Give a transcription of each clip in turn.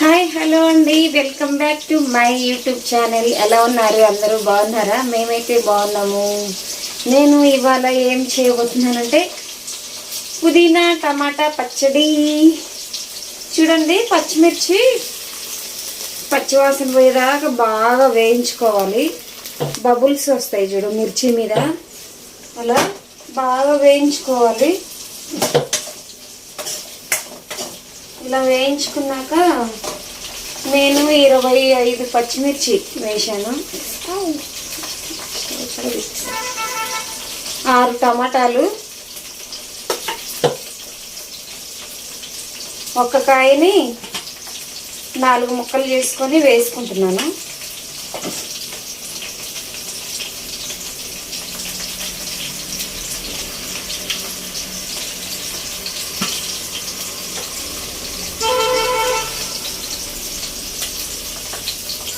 Hi hello అండి. Welcome back to my YouTube channel. ఎలా ఉన్నారు? అందరూ బాగున్నారా? మేమైతే బాగున్నాము. నేను ఇవాళ ఏం చేయబోతున్నానంటే పుదీనా టమాటా పచ్చడి. చూడండి పచ్చిమిర్చి పచ్చివాసన పోయేదాకా బాగా వేయించుకోవాలి. బబుల్స్ వస్తాయి చూడు మిర్చి మీద. అలా బాగా వేయించుకోవాలి. ఇలా వేయించుకున్నాక నేను ఇరవై ఐదు పచ్చిమిర్చి వేశాను. ఆరు టమాటాలు. ఒక్క కాయని నాలుగు ముక్కలు చేసుకొని వేసుకుంటున్నాను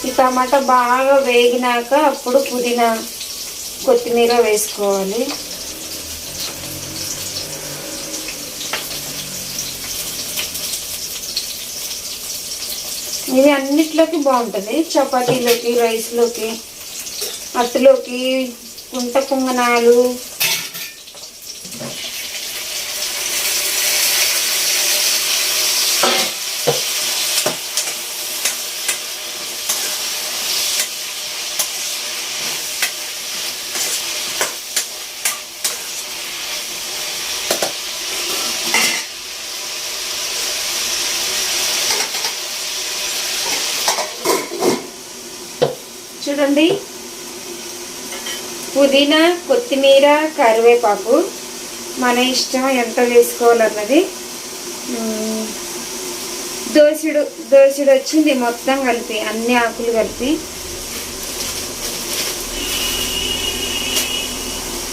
ఈ టమాటా బాగా వేగినాక అప్పుడు పుదీనా కొత్తిమీర వేసుకోవాలి. ఇది అన్నిట్లోకి బాగుంటుంది. చపాతీలోకి రైస్లోకి అట్టులోకి కుంట పొంగనాలు చూడండి. పుదీనా కొత్తిమీర కరివేపాకు. మన ఇష్టం ఎంత వేసుకోవాలన్నది. మ్మ్. దోసిడు వచ్చింది మొత్తం కలిపి అన్ని ఆకులు కలిపి.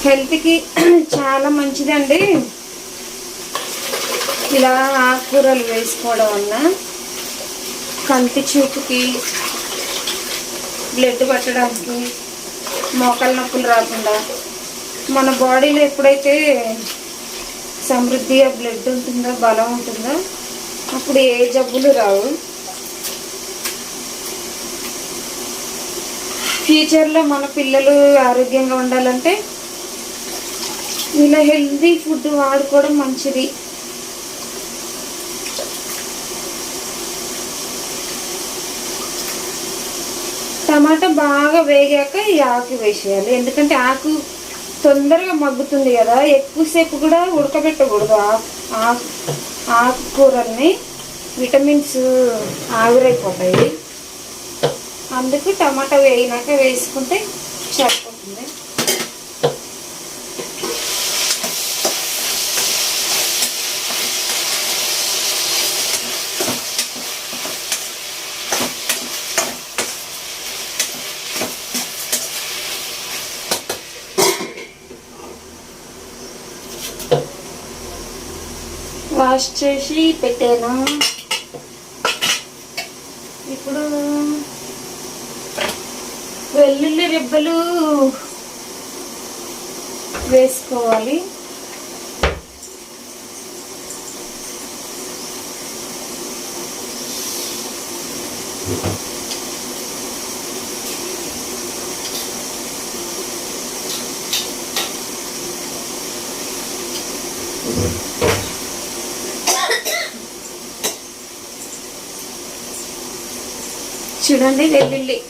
హెల్త్కి చాలా మంచిదండి. ఇలా ఆకుకూరలు వేసుకోవడం వల్ల కంటి చూపుకి బ్లడ్ పట్టడానికి మోకాల నొప్పులు రాకుండా మన బాడీలో ఎప్పుడైతే సమృద్ధిగా బ్లడ్ ఉంటుందో బలం ఉంటుందో అప్పుడు ఏ జబ్బులు రావు. ఫ్యూచర్లో మన పిల్లలు ఆరోగ్యంగా ఉండాలంటే ఇలా హెల్తీ ఫుడ్ వాడుకోవడం మంచిది. టమాటా బాగా వేగాక ఈ ఆకు వేసేయాలి. ఎందుకంటే ఆకు తొందరగా మగ్గుతుంది కదా ఎక్కువసేపు కూడా ఉడకబెట్టకూడదు ఆకు ఆకుకూరల్ని. విటమిన్స్ ఆవిరైపోతాయి. అందుకు టమాటా వేగినాక వేసుకుంటే సరిపోతుంది. వాష్ చేసి పెట్టాను. ఇప్పుడు వెల్లుల్లి రిబ్బలు వేసుకోవాలి. చూడండి వెల్లుల్లి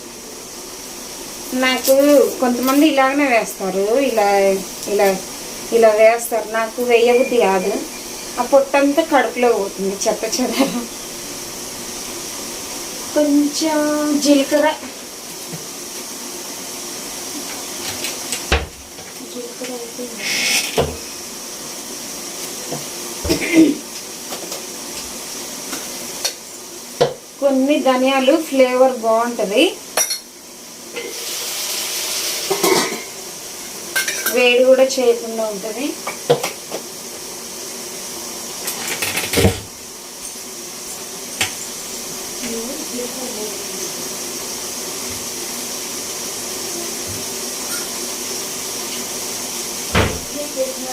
నాకు కొంతమంది ఇలాగనే వేస్తారు. ఇలా ఇలా ఇలా వేస్తారు. నాకు వేయబుద్ధి కాదు. ఆ పొట్టంతా కడుపులో పోతుంది చెత్త చెదర. కొంచెం జీలకర్ర. కొన్ని ధనియాలు ఫ్లేవర్ బాగుంటుంది వేడి కూడా చేయకుండా ఉంటుంది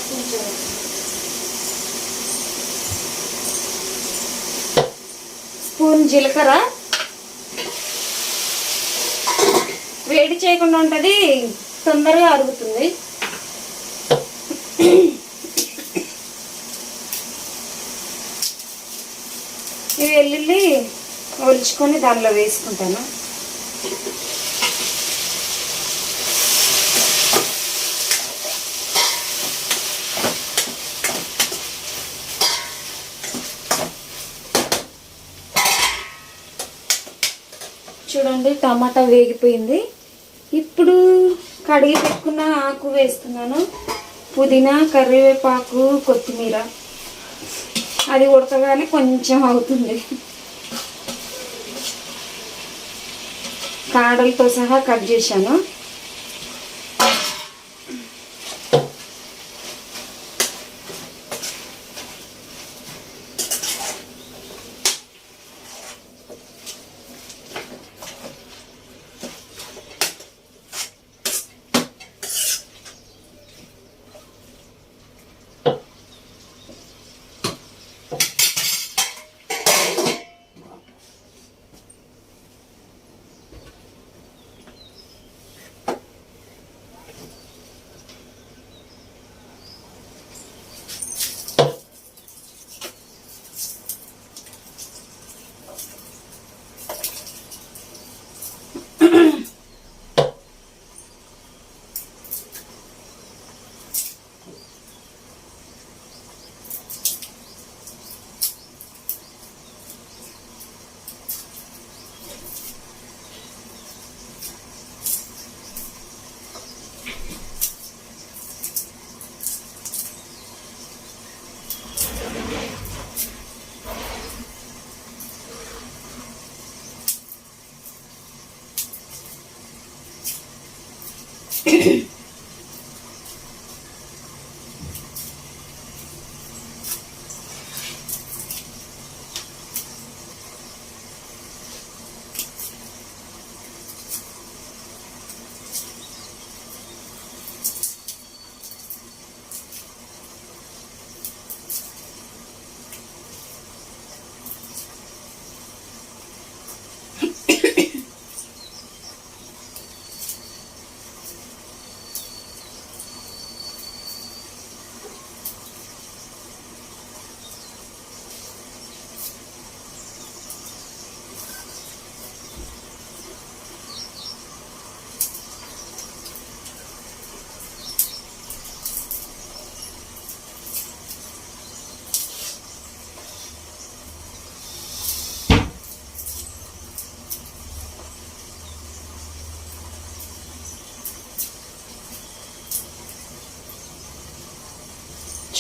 Thank you. స్పూన్ జీలకర్ర. వేడి చేయకుండా ఉంటుంది తొందరగా అరుగుతుంది. ఈ వెల్లుల్లి ఒలుచుకొని దానిలో వేసుకుంటాను. చూడండి టమాటా వేగిపోయింది. ఇప్పుడు కడిగి పెట్టుకున్న ఆకు వేస్తున్నాను. పుదీనా కరివేపాకు కొత్తిమీర. అది ఉడకగానే కొంచెం అవుతుంది. కాడలతో సహా కట్ చేశాను.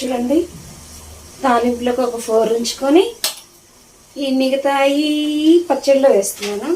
చూడండి తాలింపులకు ఒక ఫోర్ ఉంచుకొని ఈ మిగతాయి పచ్చడిలో వేస్తున్నాను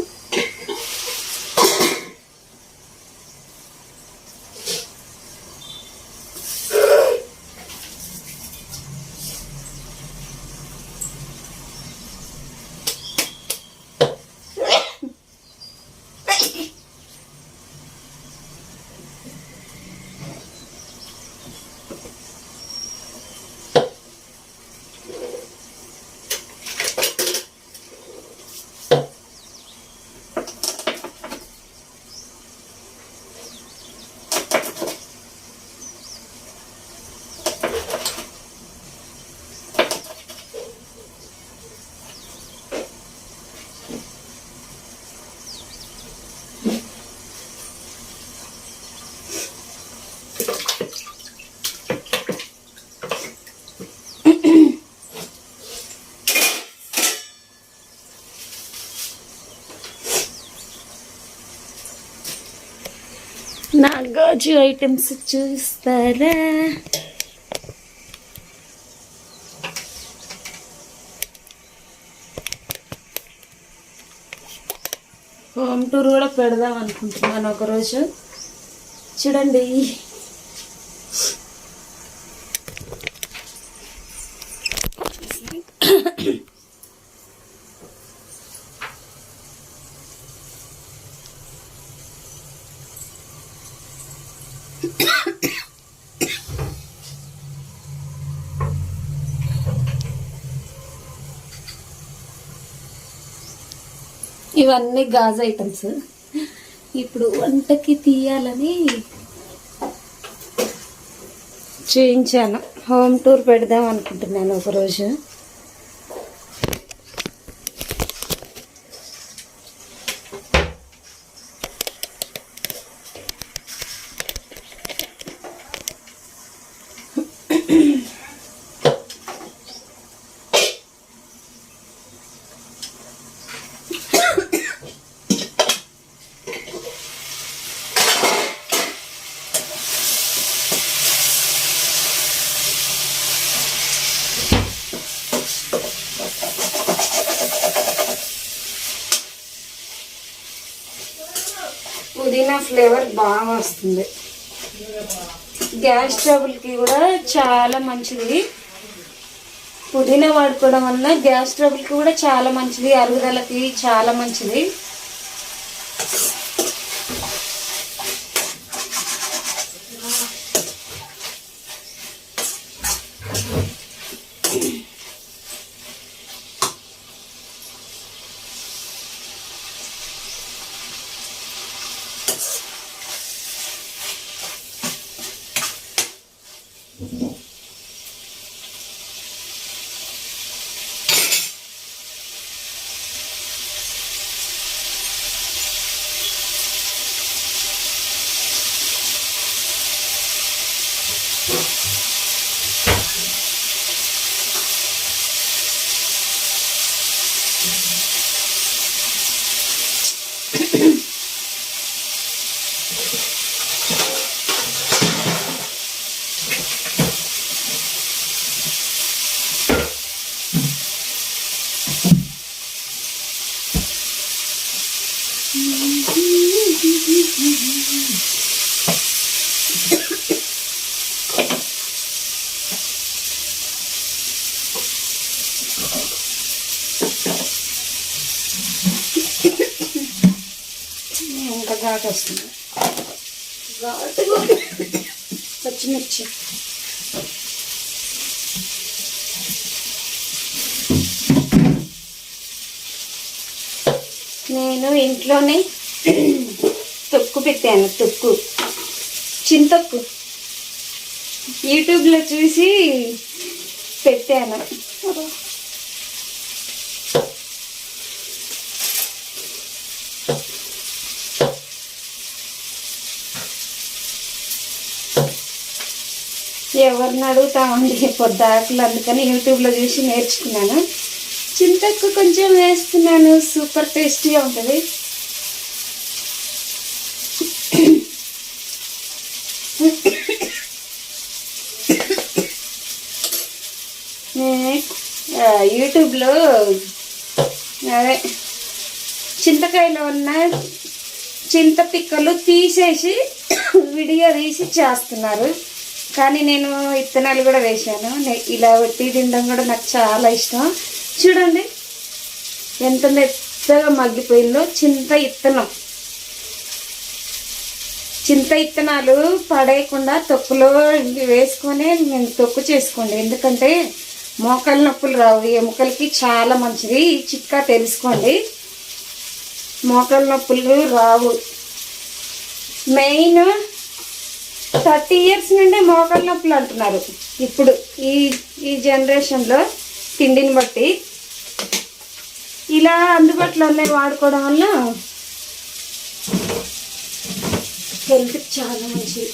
నా గాజు ఐటమ్స్ చూస్తారా? హోమ్ టూర్ కూడా పెడదాం అనుకుంటున్నాను ఒకరోజు. చూడండి. ఇవన్నీ గాజు ఐటమ్స్ ఇప్పుడు వంటకి తీయాలని చూయించాను. హోమ్ టూర్ పెడదాం అనుకుంటున్నాను ఒకరోజు. పుదీనా ఫ్లేవర్ బాగా వస్తుంది. గ్యాస్ ట్రబుల్కి కూడా చాలా మంచిది. పుదీనా వాడుకోవడం వల్ల గ్యాస్ ట్రబుల్కి కూడా చాలా మంచిది. అరుగుదలకి చాలా మంచిది. వస్తుంది. ఘాటుగా పచ్చిమిర్చి. నేను ఇంట్లోనే తొక్కు పెట్టాను తొక్కు. చింతొక్కు. యూట్యూబ్లో చూసి పెట్టాను. ఎవరిని అడుగుతామండి పొద్దాకులు అందుకని యూట్యూబ్లో చూసి నేర్చుకున్నాను. చింతకు కొంచెం వేస్తున్నాను సూపర్ టేస్టీగా ఉంటుంది. యూట్యూబ్లో అదే చింతకాయలో ఉన్న చింత పిక్కలు తీసేసి విడిగా తీసి చేస్తున్నారు. కానీ నేను విత్తనాలు కూడా వేశాను. ఇలా ఒట్టి తినడం కూడా నాకు చాలా ఇష్టం. చూడండి ఎంత మెత్తగా మగ్గిపోయిందో చింత ఇత్తనం. చింత ఇత్తనాలు పడేయకుండా తొక్కులో వేసుకొని నేను తొక్కు చేసుకోండి. ఎందుకంటే మోకాలు నొప్పులు రావు. ఎముకలకి చాలా మంచిది. ఈ చిట్కా తెలుసుకోండి. మోకాలు నొప్పులు రావు. మెయిన్ థర్టీ ఇయర్స్ నుండే మోకాళ్ళ నొప్పులు అంటున్నారు. ఇప్పుడు ఈ ఈ జనరేషన్లో తిండిని బట్టి ఇలా అందుబాటులో ఉన్నాయి వాడుకోవడం వల్ల హెల్త్ చాలా మంచిది.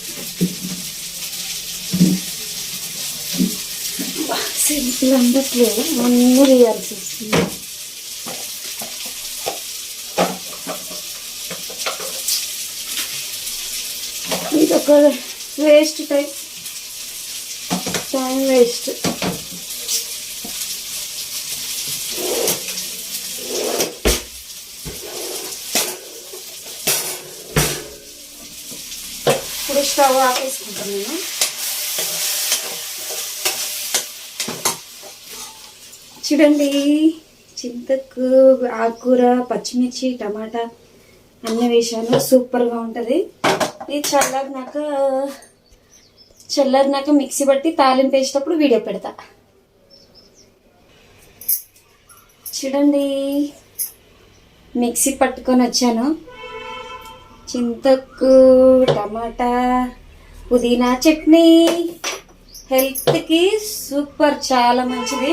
సెల్ఫీలు అందట్లేదు అన్నీ రియాల్సి వస్తుంది ఒక వేస్ట్ టైం టైం వేస్ట్ ఇప్పుడు స్టవ్ ఆపేసుకుంటాను నేను. చూడండి చింతకు ఆకుకూర పచ్చిమిర్చి టమాటా అన్నీ వేసాను. సూపర్గా ఉంటుంది. ఇది చల్లరినాక చల్లరినాక మిక్సీ బట్టి తాలింపు వేసేటప్పుడు వీడియో పెడతా. చూడండి. మిక్సీ పట్టుకొని వచ్చాను. చింతకు టమాటా పుదీనా చట్నీ. హెల్త్కి సూపర్ చాలా మంచిది.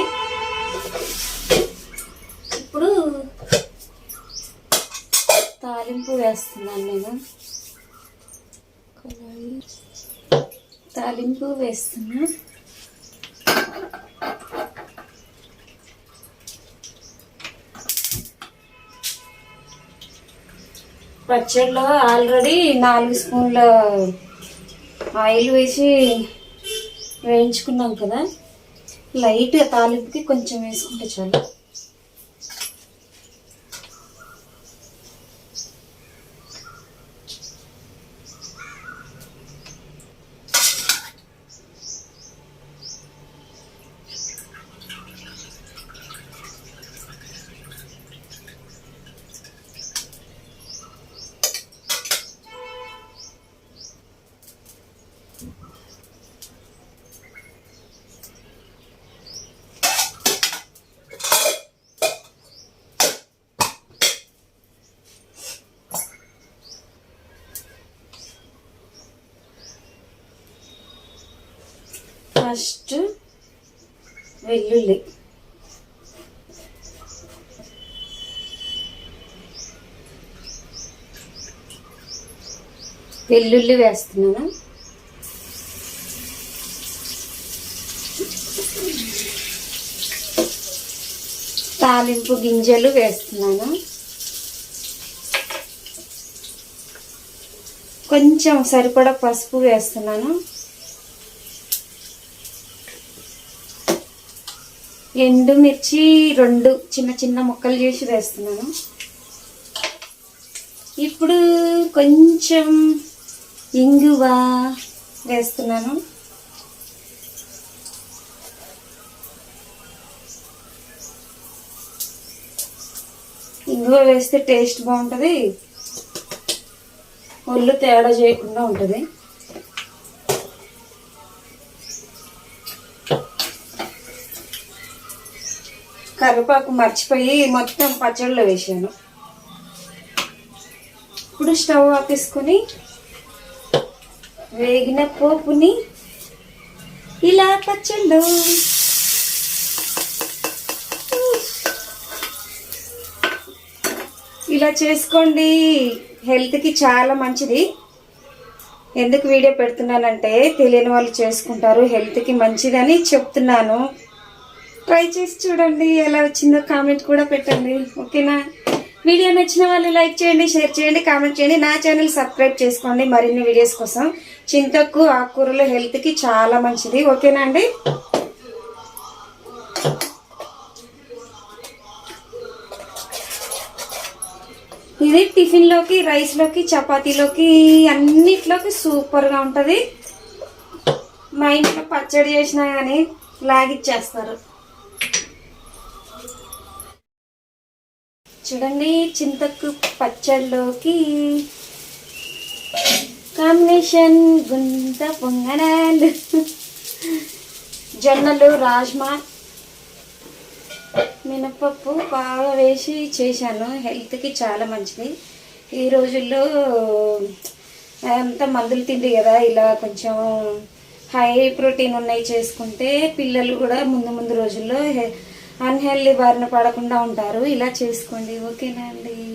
ఇప్పుడు తాలింపు వేస్తున్నాను నేను. తాలింపు వేస్తున్నా. పచ్చడిలో ఆల్రెడీ నాలుగు స్పూన్ల ఆయిల్ వేసి వేయించుకున్నాం కదా. లైట్గా తాలింపుకి కొంచెం వేసుకుంటే చాలు. ఫస్ట్ వెల్లుల్లి. వెల్లుల్లి వేస్తున్నాను. తాలింపు గింజలు వేస్తున్నాను. కొంచెం సరిపడా పసుపు వేస్తున్నాను. ఎండుమిర్చి రెండు చిన్న చిన్న ముక్కలు చేసి వేస్తున్నాను. ఇప్పుడు కొంచెం ఇంగువ వేస్తున్నాను. ఇంగువ వేస్తే టేస్ట్ బాగుంటుంది. ఒళ్ళు తేడా చేయకుండా ఉంటుంది. కరివేపాకు మర్చిపోయి మొత్తం పచ్చడిలో వేసాను ఇప్పుడు స్టవ్ ఆపేసుకొని వేగిన పోపుని ఇలా పచ్చళ్ళు. ఇలా చేసుకోండి. హెల్త్కి చాలా మంచిది. ఎందుకు వీడియో పెడుతున్నానంటే తెలియని వాళ్ళు చేసుకుంటారు. హెల్త్కి మంచిదని చెప్తున్నాను. ట్రై చేసి చూడండి ఎలా వచ్చిందో కామెంట్ కూడా పెట్టండి. ఓకేనా వీడియో నచ్చిన వాళ్ళు లైక్ చేయండి షేర్ చేయండి కామెంట్ చేయండి. నా ఛానల్ సబ్స్క్రైబ్ చేసుకోండి మరిన్ని వీడియోస్ కోసం. చింతకు ఆకుకూరలు హెల్త్కి చాలా మంచిది. ఓకేనా అండి? ఇది టిఫిన్లోకి రైస్లోకి చపాతీలోకి అన్నిట్లోకి సూపర్గా ఉంటుంది. మా ఇంట్లో పచ్చడి చేసినా కానీ లాగిచ్చేస్తారు. చూడండి చింతకు పచ్చడిలోకి కాంబినేషన్ గుంత పొంగనాలు జొన్నలు రాజ్మా మినపప్పు బాగా వేసి చేశాను. హెల్త్కి చాలా మంచిది. ఈ రోజుల్లో అంతా మందులు తిండి కదా ఇలా కొంచెం హై ప్రోటీన్ ఉన్నాయి చేసుకుంటే పిల్లలు కూడా ముందు ముందు రోజుల్లో అన్హెల్దీ బారిన పడకుండా ఉంటారు. ఇలా చేసుకోండి. ఓకేనా అండి?